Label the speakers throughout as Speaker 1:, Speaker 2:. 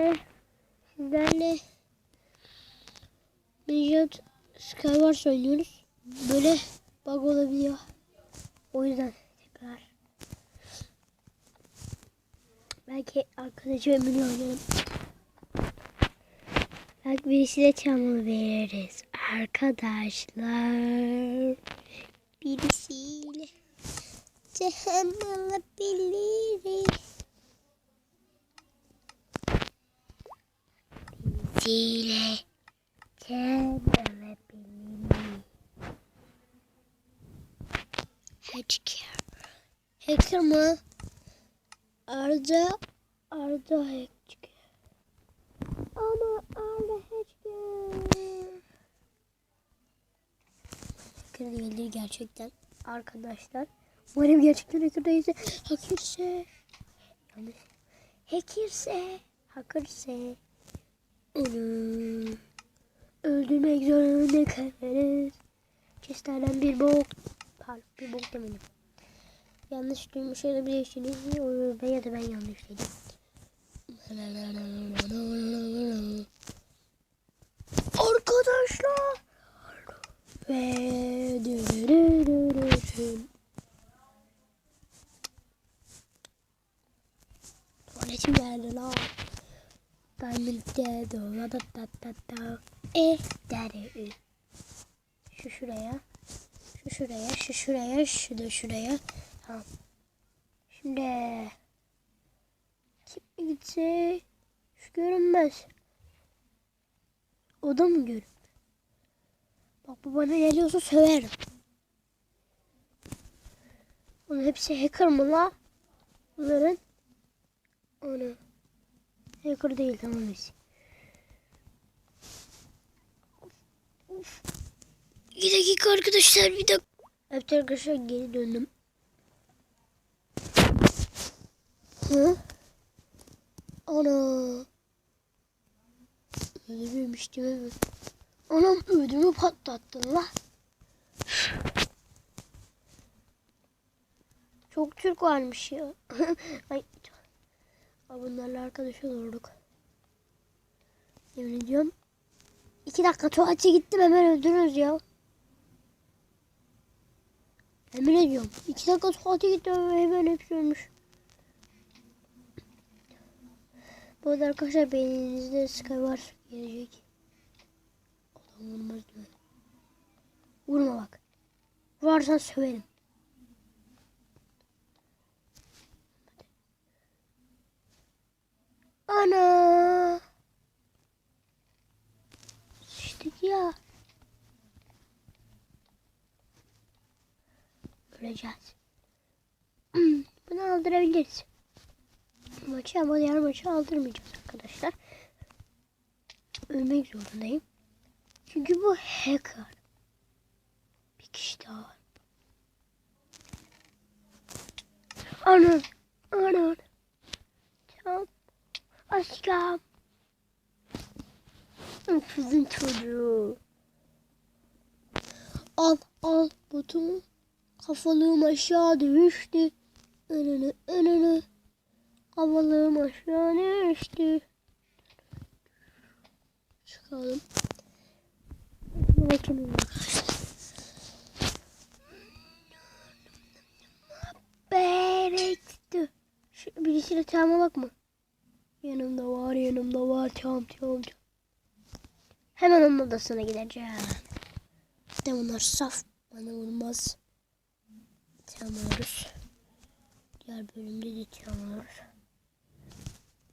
Speaker 1: sizlerle sizlerle Minecraft Skywars oynuyoruz. Böyle bug olabiliyor. O yüzden tekrar belki arkadaşım Emine oynarım. Belki birisiyle çamur veririz. Arkadaşlar birisiyle çam alabiliriz. Birisiyle çam alabiliriz. Hacker. Hacker mı? Arda Arda hacker. Ama Arda hacker. Hacker değildir gerçekten arkadaşlar. Umarım gerçekten hacker değilse hackerse yanlış. Hackerse hackerse onu öldürmek zorunda kalırız. Kesterden bir bok. Pardon bir bok demedim. Yanlış duymuş olabilirsiniz. O- Ya da ben yanlış dedim. Arkadaşlar. Ve. Tuvaletim. Ben birlikte doğru da da da da. E deri. Şu şuraya. Şu şuraya, şu şuraya, şu da şuraya. Tamam. Şimdi kim gitse şu görünmez. O da mı görünmez? Bak bu bana geliyorsa söverim. Bunun hepsi hacker mı la? Bunların onu hacker değil tamam. Of. Bir dakika arkadaşlar bir dakika. Evet arkadaşlar geri döndüm. Hı? Ana. Öldürmüştüm evet. Anam ödümü patlattın la. Çok Türk varmış ya. Ay. Ay, Bunlarla arkadaş olurduk. Yemin ediyorum. İki dakika tuvalete gittim hemen öldürürüz ya. Emin ediyorum. İki dakika tuvalete gittim hemen hepsi. Bu arada arkadaşlar beyninizde Skywars gelecek. Adam vurmaz mi? Vurma bak. Vurarsan söverim. Ana. Sıçtık ya. Öleceğiz. Bunu aldırabiliriz. Maçı ama diğer maçı aldırmayacağız arkadaşlar. Ölmek zorundayım. Çünkü bu hacker. Bir kişi daha var. Anan. Anan. Tamam. Aşkım. Kızın çocuğu. Al al botumu. Kafalığım aşağı düştü. Önünü önünü. Kavalığım aşağı düştü. Çıkalım. Bakın Berekti. Şu birisiyle çalmalak mı? Yanımda var, yanımda var. Çam, çam, çam. Hemen onun odasına gideceğim. De bunlar saf. Bana vurmaz. Çalmıyoruz. Diğer bölümde de çalmıyoruz.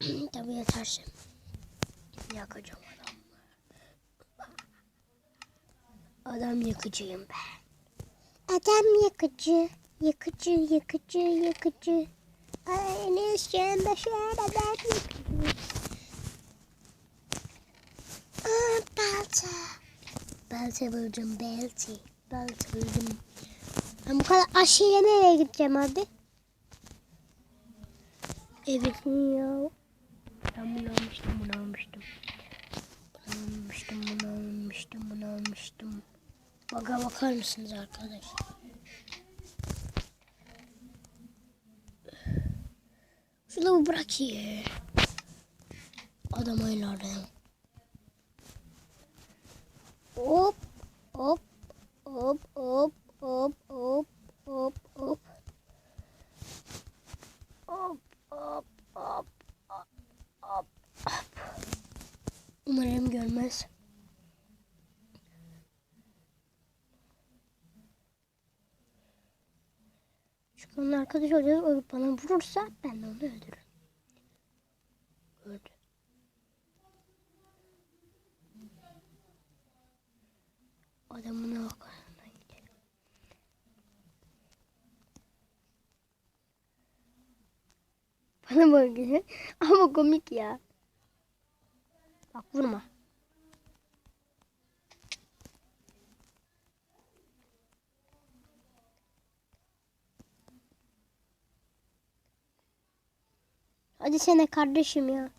Speaker 1: Tabii yeterse. Yakacağım adamı. Adam yakıcıyım ben. Adam yakıcı. Yakıcı, yakıcı, yakıcı. Ay ne istiyorsun da şöyle ben balta. Balta buldum, balta. Balta buldum. Ben bu kadar aşağıya nereye gideceğim abi? Evet ya. Ben bunu almıştım, bunu almıştım. Bunu almıştım, bunu almıştım, bunu almıştım. Baga bakar mısınız arkadaşlar? Şunu bırak ya. Adam arıyor. Hop hop hop hop hop hop hop hop. Hop hop hop hop hop. Umarım görmez. Çünkü onun arkadaş olacak. O bana vurursa ben de onu öldürürüm. Gördü. Adamına bak. Bana bakıyor. Ama komik ya. Bak vurma. Hadi sene kardeşim ya.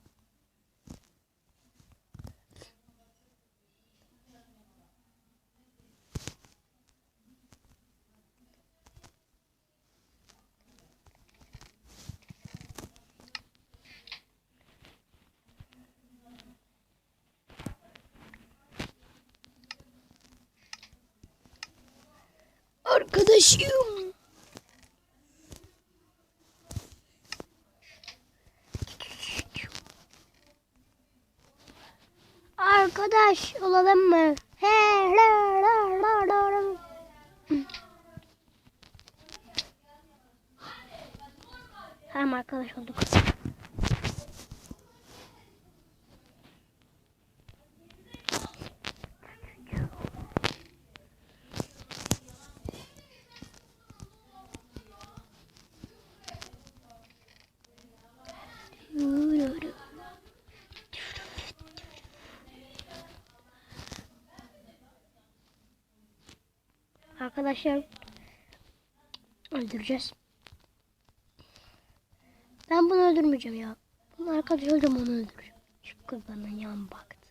Speaker 1: Arkadaşım. Arkadaş olalım mı? He, la. Tamam arkadaş olduk. Arkadaşlar öldüreceğiz. Ben bunu öldürmeyeceğim ya. Bunu arkadaş olacağım onu öldüreceğim. Şu kız bana yan baktı.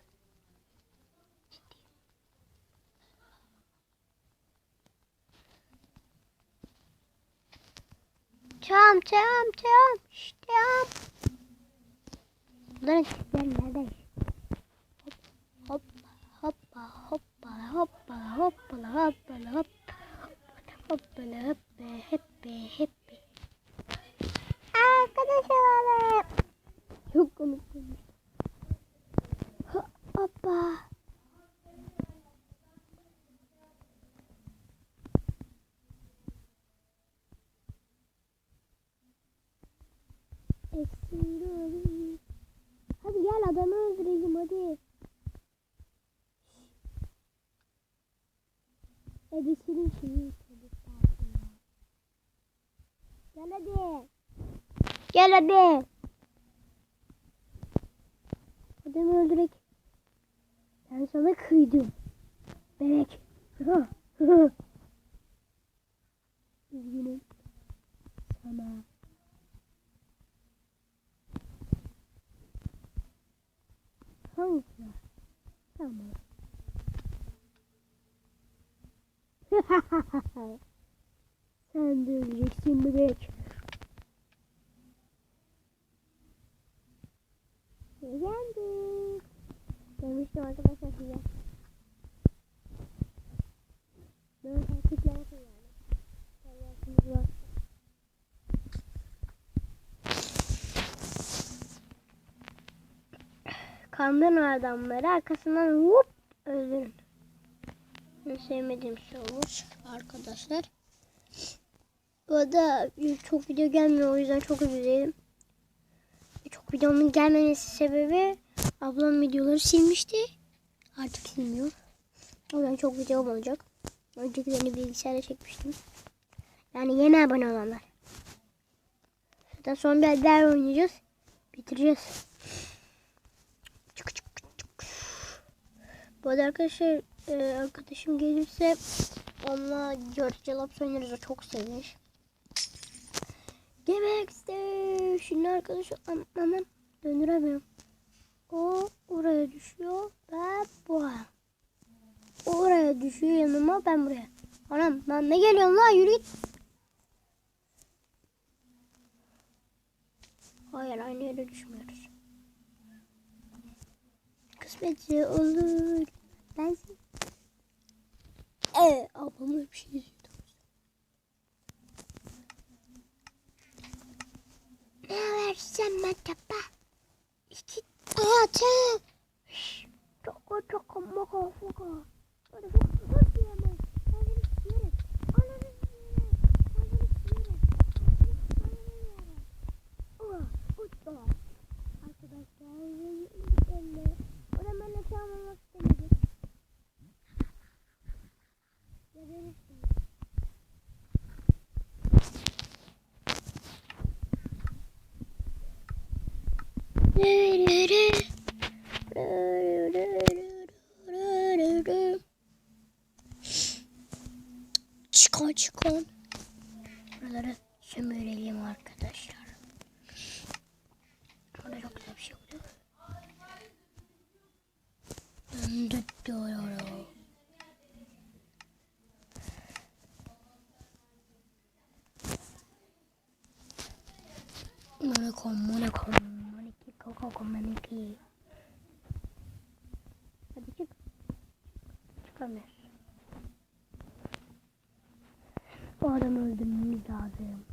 Speaker 1: Çam çam çam. Şşt, çam. Bunların tipleri nerede? Hop hoppa hoppa hoppa hoppa hoppa hoppa hoppala hoppa heppi heppi. Arkadaş olalım. Çok komik olmuş. Ho- Hoppa. Eksinde olayım. Hadi gel adamı öldürelim hadi. Ebesinin şeyi. Gel hadi. Gel hadi. Adamı öldürek. Ben sana kıydım. Bebek. Üzgünüm. Sana. Hangisi? Tamam. Sen de öleceksin bebek. Demiştim arkadaşlar size. Böyle taktikler kullandım. Allah'ınız var. Kandırın adamları arkasından hop öldürün. En sevmediğim şey olur arkadaşlar. Bu arada çok video gelmiyor o yüzden çok dilerim. Çok videomun gelmemesi sebebi ablam videoları silmişti. Artık silmiyor. O yüzden çok video olacak. Öncekilerini bilgisayara çekmiştim. Yani yeni abone olanlar. Zaten son bir daha oynayacağız. Bitireceğiz. Çık çık çık. Bu arada arkadaşlar e, arkadaşım gelirse onunla George oynarız. O çok sevinir. Demek istedim. Şimdi arkadaşı anlamam. Döndüremiyorum. O oraya düşüyor. Ben buraya. O oraya düşüyor yanıma ben buraya. Anam lan ne geliyorsun lan yürü git. Hayır aynı yere düşmüyoruz. kısmetse olur. Ben Evet ablam öyle bir şey diyordu. Ne versem tapa? İki atı. Çok çok maka fuka. Hadi fuka fuka diyemem. Ben seni yerim. Ananı yerim. Ben seni yerim. Ananı yerim. Ulan uçtu. Arkadaşlar elle. O da bana çalmamak istemedi. Ya ben istedim. Çıkan. Buraları sömürelim arkadaşlar. Burada çok güzel bir şey. Döndürüyorum. Monaco, Monaco, Monaco, Coco, Monaco. Hadi çık. Çıkamıyoruz. O adamı öldürmemiz lazım.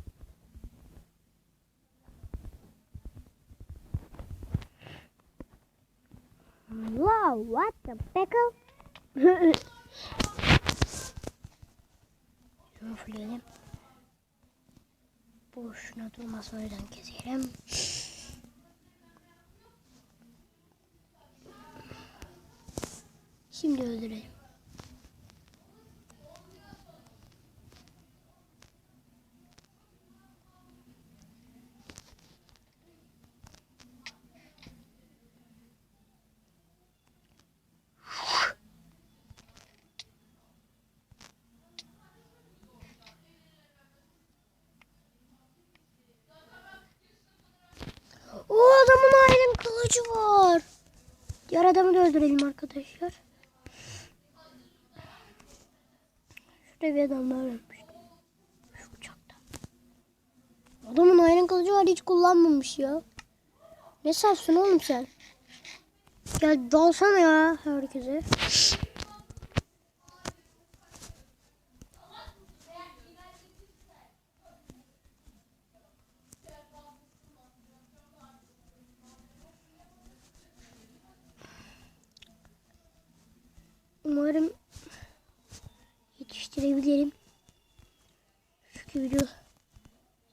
Speaker 1: Wow, what the pickle? Şunu fulleyelim. Boşuna durmasın yüzden keselim. Şimdi öldürelim. O adamın ayrım kılıcı var. Diğer adamı da öldürelim arkadaşlar. Şurada bir adam daha ölmüş. Şu uçakta. Adamın ayrım kılıcı var hiç kullanmamış ya. Ne safsın oğlum sen? Gel dalsana ya herkese. Umarım yetiştirebilirim. Çünkü video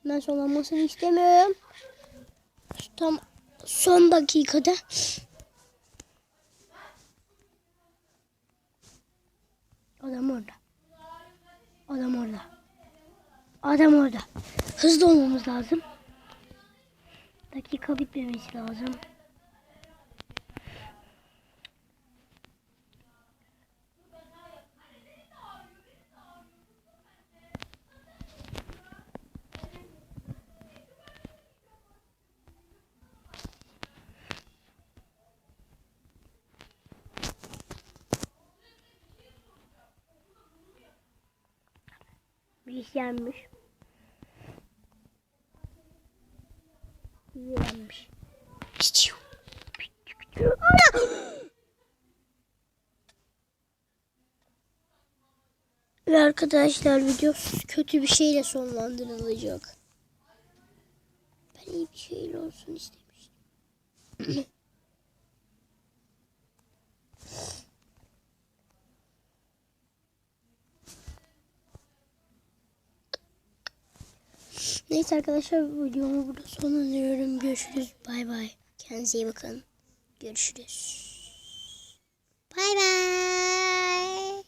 Speaker 1: ben sonlanmasını istemiyorum. Tam son dakikada. Adam orada. Adam orada. Adam orada. Hızlı olmamız lazım. Dakika bitmemesi lazım. İş yenmiş. Yenmiş. Ve arkadaşlar video kötü bir şeyle sonlandırılacak. Ben iyi bir şeyle olsun istemiştim. Neyse arkadaşlar videomu burada sonlandırıyorum. Görüşürüz. Bay bay. Kendinize iyi bakın. Görüşürüz. Bay bay.